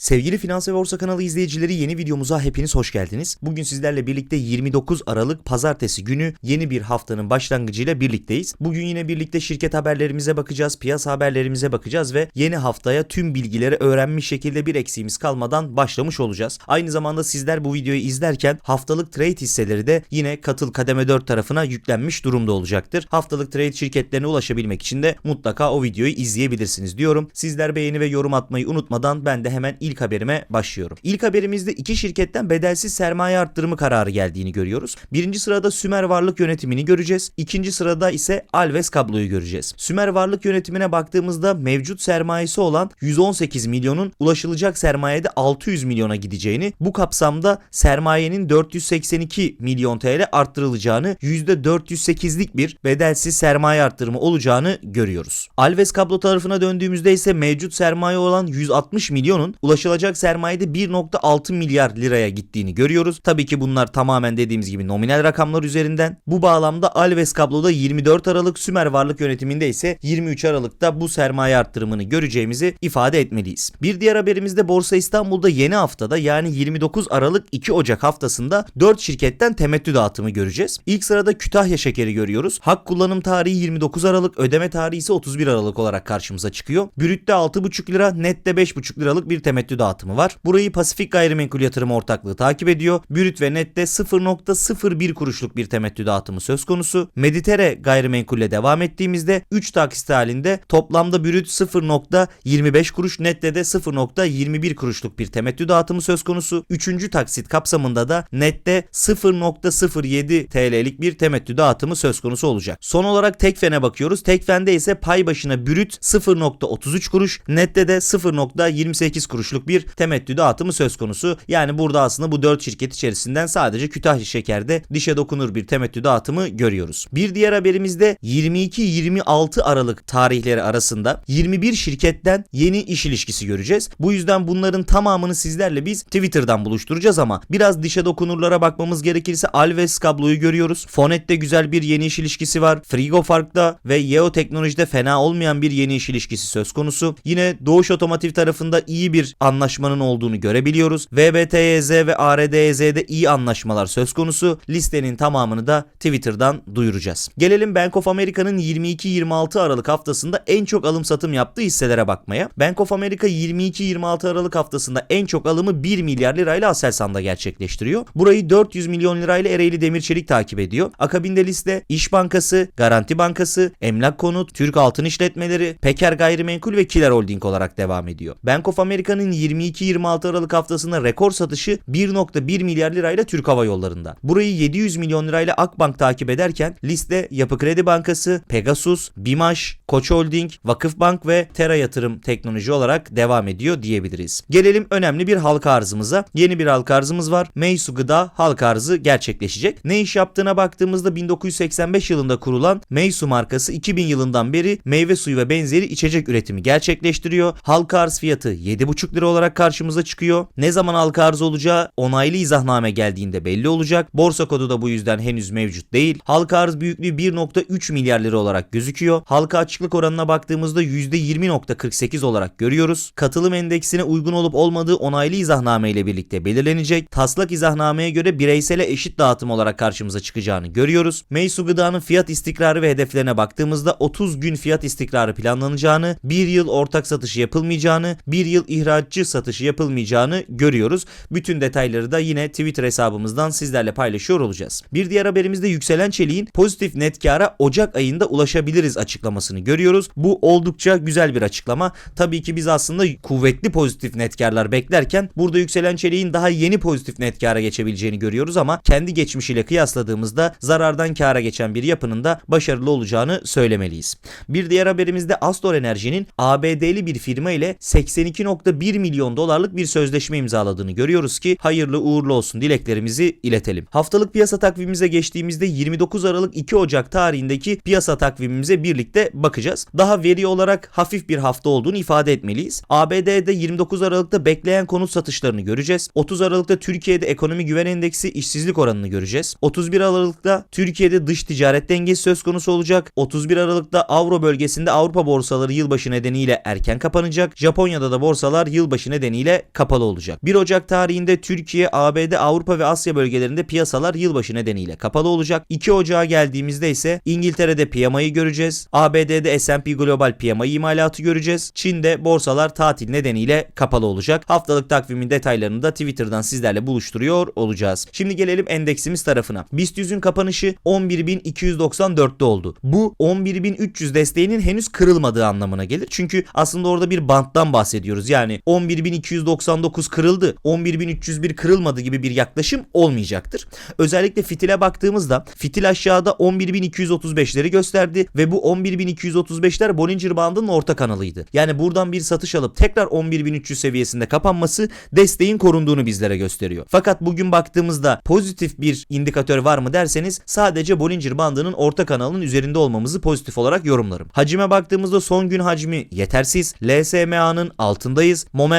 Sevgili Finans ve Borsa kanalı izleyicileri yeni videomuza hepiniz hoş geldiniz. Bugün sizlerle birlikte 29 Aralık pazartesi günü yeni bir haftanın başlangıcıyla birlikteyiz. Bugün yine birlikte şirket haberlerimize bakacağız, piyasa haberlerimize bakacağız ve yeni haftaya tüm bilgileri öğrenmiş şekilde bir eksiğimiz kalmadan başlamış olacağız. Aynı zamanda sizler bu videoyu izlerken haftalık trade hisseleri de yine katıl kademe 4 tarafına yüklenmiş durumda olacaktır. Haftalık trade şirketlerine ulaşabilmek için de mutlaka o videoyu izleyebilirsiniz diyorum. Sizler beğeni ve yorum atmayı unutmadan ben de hemen ilk haberime başlıyorum. İlk haberimizde iki şirketten bedelsiz sermaye arttırımı kararı geldiğini görüyoruz. Birinci sırada Sümer Varlık Yönetimi'ni göreceğiz. İkinci sırada ise Alves Kablo'yu göreceğiz. Sümer Varlık Yönetimi'ne baktığımızda mevcut sermayesi olan 118 milyonun ulaşılacak sermayede 600 milyona gideceğini, bu kapsamda sermayenin 482 milyon TL arttırılacağını, %408'lik bir bedelsiz sermaye arttırımı olacağını görüyoruz. Alves Kablo tarafına döndüğümüzde ise mevcut sermaye olan 160 milyonun ulaşılacak sermayede 1.6 milyar liraya gittiğini görüyoruz. Tabii ki bunlar tamamen dediğimiz gibi nominal rakamlar üzerinden. Bu bağlamda Alves Kablo'da 24 Aralık, Sümer Varlık Yönetimi'nde ise 23 Aralık'ta bu sermaye arttırımını göreceğimizi ifade etmeliyiz. Bir diğer haberimizde Borsa İstanbul'da yeni haftada yani 29 Aralık 2 Ocak haftasında 4 şirketten temettü dağıtımı göreceğiz. İlk sırada Kütahya Şekeri görüyoruz. Hak kullanım tarihi 29 Aralık, ödeme tarihi ise 31 Aralık olarak karşımıza çıkıyor. Brütte 6,5 lira, nette 5,5 liralık bir temettü dağıtımı var. Burayı Pasifik Gayrimenkul Yatırım Ortaklığı takip ediyor. Brüt ve nette 0.01 kuruşluk bir temettü dağıtımı söz konusu. Meditere gayrimenkulle devam ettiğimizde 3 taksit halinde toplamda brüt 0.25 kuruş, nette de 0.21 kuruşluk bir temettü dağıtımı söz konusu. Üçüncü taksit kapsamında da nette 0.07 TL'lik bir temettü dağıtımı söz konusu olacak. Son olarak Tekfen'e bakıyoruz. Tekfen'de ise pay başına brüt 0.33 kuruş, nette de 0.28 kuruşluk bir temettü dağıtımı söz konusu. Yani burada aslında bu 4 şirket içerisinden sadece Kütahya Şeker'de dişe dokunur bir temettü dağıtımı görüyoruz. Bir diğer haberimizde 22-26 Aralık tarihleri arasında 21 şirketten yeni iş ilişkisi göreceğiz. Bu yüzden bunların tamamını sizlerle biz Twitter'dan buluşturacağız ama biraz dişe dokunurlara bakmamız gerekirse Alves kabloyu görüyoruz. Fonet'te güzel bir yeni iş ilişkisi var. Frigo Fark'ta ve Yeo Teknoloji'de fena olmayan bir yeni iş ilişkisi söz konusu. Yine Doğuş Otomotiv tarafında iyi bir anlaşmanın olduğunu görebiliyoruz. VBTYZ ve ARDYZ'de iyi anlaşmalar söz konusu. Listenin tamamını da Twitter'dan duyuracağız. Gelelim Bank of America'nın 22-26 Aralık haftasında en çok alım satım yaptığı hisselere bakmaya. Bank of America 22-26 Aralık haftasında en çok alımı 1 milyar lirayla Aselsan'da gerçekleştiriyor. Burayı 400 milyon lirayla Ereğli Demirçelik takip ediyor. Akabinde liste İş Bankası, Garanti Bankası, Emlak Konut, Türk Altın İşletmeleri, Peker Gayrimenkul ve Kiler Holding olarak devam ediyor. Bank of America'nın 22-26 Aralık haftasında rekor satışı 1.1 milyar lirayla Türk Hava Yolları'nda. Burayı 700 milyon lirayla Akbank takip ederken liste Yapı Kredi Bankası, Pegasus, Bimaş, Koç Holding, Vakıfbank ve Tera Yatırım Teknoloji olarak devam ediyor diyebiliriz. Gelelim önemli bir halka arzımıza. Yeni bir halka arzımız var. Meysu Gıda halka arzı gerçekleşecek. Ne iş yaptığına baktığımızda 1985 yılında kurulan Meysu markası 2000 yılından beri meyve suyu ve benzeri içecek üretimi gerçekleştiriyor. Halka arz fiyatı 7,5 lira olarak karşımıza çıkıyor. Ne zaman halka arz olacağı onaylı izahname geldiğinde belli olacak. Borsa kodu da bu yüzden henüz mevcut değil. Halka arz büyüklüğü 1.3 milyar lira olarak gözüküyor. Halka açıklık oranına baktığımızda %20.48 olarak görüyoruz. Katılım endeksine uygun olup olmadığı onaylı izahname ile birlikte belirlenecek. Taslak izahnameye göre bireysele eşit dağıtım olarak karşımıza çıkacağını görüyoruz. Meysu Gıda'nın fiyat istikrarı ve hedeflerine baktığımızda 30 gün fiyat istikrarı planlanacağını, 1 yıl ortak satışı yapılmayacağını, 1 yıl ihracatçı satışı yapılmayacağını görüyoruz. Bütün detayları da yine Twitter hesabımızdan sizlerle paylaşıyor olacağız. Bir diğer haberimizde yükselen çeliğin pozitif net kara Ocak ayında ulaşabiliriz açıklamasını görüyoruz. Bu oldukça güzel bir açıklama. Tabii ki biz aslında kuvvetli pozitif net karlar beklerken burada yükselen çeliğin daha yeni pozitif net kara geçebileceğini görüyoruz ama kendi geçmişiyle kıyasladığımızda zarardan kara geçen bir yapının da başarılı olacağını söylemeliyiz. Bir diğer haberimizde Astor Enerji'nin ABD'li bir firma ile 82.1 milyon dolarlık bir sözleşme imzaladığını görüyoruz ki hayırlı uğurlu olsun dileklerimizi iletelim. Haftalık piyasa takvimimize geçtiğimizde 29 Aralık 2 Ocak tarihindeki piyasa takvimimize birlikte bakacağız. Daha veri olarak hafif bir hafta olduğunu ifade etmeliyiz. ABD'de 29 Aralık'ta bekleyen konut satışlarını göreceğiz. 30 Aralık'ta Türkiye'de ekonomi güven endeksi işsizlik oranını göreceğiz. 31 Aralık'ta Türkiye'de dış ticaret dengesi söz konusu olacak. 31 Aralık'ta Avro bölgesinde Avrupa borsaları yılbaşı nedeniyle erken kapanacak. Japonya'da da borsalar yılbaşı yılbaşı nedeniyle kapalı olacak. 1 Ocak tarihinde Türkiye, ABD, Avrupa ve Asya bölgelerinde piyasalar yılbaşı nedeniyle kapalı olacak. 2 Ocağa geldiğimizde ise İngiltere'de PMI'yi göreceğiz. ABD'de S&P Global PMI imalatı göreceğiz. Çin'de borsalar tatil nedeniyle kapalı olacak. Haftalık takvimin detaylarını da Twitter'dan sizlerle buluşturuyor olacağız. Şimdi gelelim endeksimiz tarafına. BIST 100'ün kapanışı 11.294'te oldu. Bu 11.300 desteğinin henüz kırılmadığı anlamına gelir. Çünkü aslında orada bir banttan bahsediyoruz. Yani 11.299 kırıldı, 11.301 kırılmadı gibi bir yaklaşım olmayacaktır. Özellikle fitile baktığımızda fitil aşağıda 11.235'leri gösterdi ve bu 11.235'ler Bollinger Band'ın orta kanalıydı. Yani buradan bir satış alıp tekrar 11.300 seviyesinde kapanması desteğin korunduğunu bizlere gösteriyor. Fakat bugün baktığımızda pozitif bir indikatör var mı derseniz sadece Bollinger Band'ının orta kanalının üzerinde olmamızı pozitif olarak yorumlarım. Hacime baktığımızda son gün hacmi yetersiz. LSMA'nın altındayız. Momentum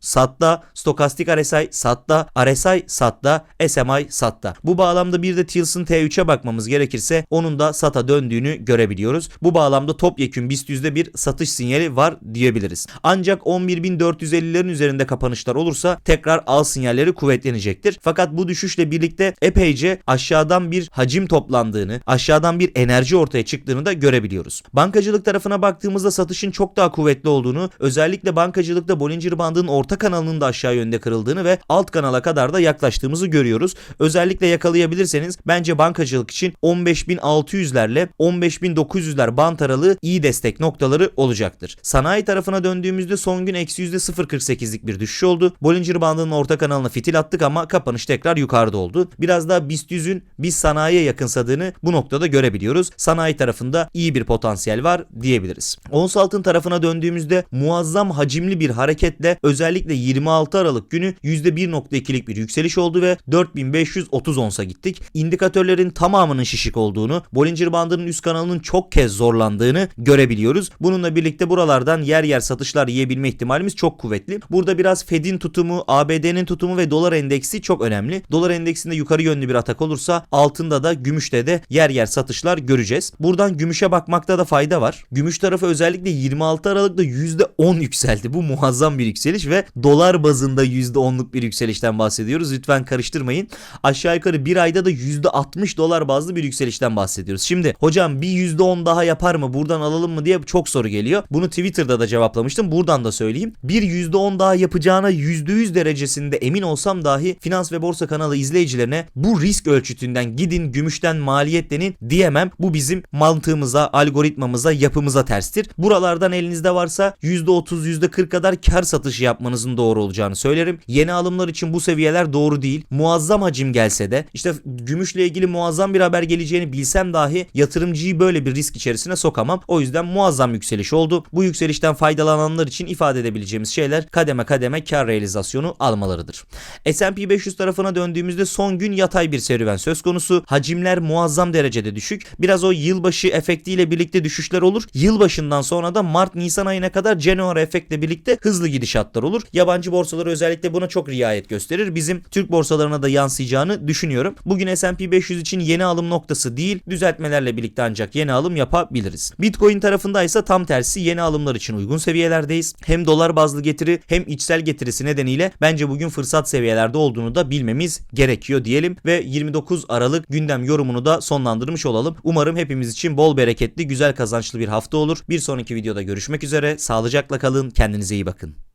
satta, stokastik RSI satta, RSI satta, SMI satta. Bu bağlamda bir de Tilson T3'e bakmamız gerekirse onun da sata döndüğünü görebiliyoruz. Bu bağlamda topyekün BIST yüzde bir satış sinyali var diyebiliriz. Ancak 11.450'lerin üzerinde kapanışlar olursa tekrar al sinyalleri kuvvetlenecektir. Fakat bu düşüşle birlikte epeyce aşağıdan bir hacim toplandığını, aşağıdan bir enerji ortaya çıktığını da görebiliyoruz. Bankacılık tarafına baktığımızda satışın çok daha kuvvetli olduğunu, özellikle bankacılıkta Bollinger Band'ın orta kanalının da aşağı yönde kırıldığını ve alt kanala kadar da yaklaştığımızı görüyoruz. Özellikle yakalayabilirseniz bence bankacılık için 15.600'lerle 15.900'ler bant aralığı iyi destek noktaları olacaktır. Sanayi tarafına döndüğümüzde son gün eksi %0.48'lik bir düşüş oldu. Bollinger Band'ın orta kanalına fitil attık ama kapanış tekrar yukarıda oldu. Biraz daha BIST 100'ün biz sanayiye yakınsadığını bu noktada görebiliyoruz. Sanayi tarafında iyi bir potansiyel var diyebiliriz. Ons altın tarafına döndüğümüzde muazzam hacimli bir hareketle özellikle 26 Aralık günü %1.2'lik bir yükseliş oldu ve 4530 onsa gittik. İndikatörlerin tamamının şişik olduğunu, Bollinger Bandı'nın üst kanalının çok kez zorlandığını görebiliyoruz. Bununla birlikte buralardan yer yer satışlar yiyebilme ihtimalimiz çok kuvvetli. Burada biraz Fed'in tutumu, ABD'nin tutumu ve dolar endeksi çok önemli. Dolar endeksinde yukarı yönlü bir atak olursa altında da gümüşte de yer yer satışlar göreceğiz. Buradan gümüşe bakmakta da fayda var. Gümüş tarafı özellikle 26 Aralık'ta %10 yükseldi. Bu muazzam bir yükseliş ve dolar bazında %10'luk bir yükselişten bahsediyoruz. Lütfen karıştırmayın. Aşağı yukarı bir ayda da %60 dolar bazlı bir yükselişten bahsediyoruz. Şimdi hocam bir %10 daha yapar mı buradan alalım mı diye çok soru geliyor. Bunu Twitter'da da cevaplamıştım. Buradan da söyleyeyim. Bir %10 daha yapacağına %100 derecesinde emin olsam dahi finans ve borsa kanalı izleyicilerine bu risk ölçütünden gidin gümüşten maliyetlenin diyemem. Bu bizim mantığımıza, algoritmamıza, yapımıza terstir. Buralardan elinizde varsa %30, %40 kadar kar satışı yapmanızın doğru olacağını söylerim. Yeni alımlar için bu seviyeler doğru değil. Muazzam hacim gelse de işte gümüşle ilgili muazzam bir haber geleceğini bilsem dahi yatırımcıyı böyle bir risk içerisine sokamam. O yüzden muazzam yükseliş oldu. Bu yükselişten faydalananlar için ifade edebileceğimiz şeyler kademe kademe kar realizasyonu almalarıdır. S&P 500 tarafına döndüğümüzde son gün yatay bir serüven söz konusu. Hacimler muazzam derecede düşük. Biraz o yılbaşı efektiyle birlikte düşüşler olur. Yılbaşından sonra da Mart-Nisan ayına kadar January efektle birlikte hızlı gidişatlar olur. Yabancı borsalar özellikle buna çok riayet gösterir. Bizim Türk borsalarına da yansıyacağını düşünüyorum. Bugün S&P 500 için yeni alım noktası değil, düzeltmelerle birlikte ancak yeni alım yapabiliriz. Bitcoin tarafında ise tam tersi yeni alımlar için uygun seviyelerdeyiz. Hem dolar bazlı getiri hem içsel getirisi nedeniyle bence bugün fırsat seviyelerde olduğunu da bilmemiz gerekiyor diyelim ve 29 Aralık gündem yorumunu da sonlandırmış olalım. Umarım hepimiz için bol bereketli, güzel kazançlı bir hafta olur. Bir sonraki videoda görüşmek üzere. Sağlıcakla kalın, kendinize iyi bakın.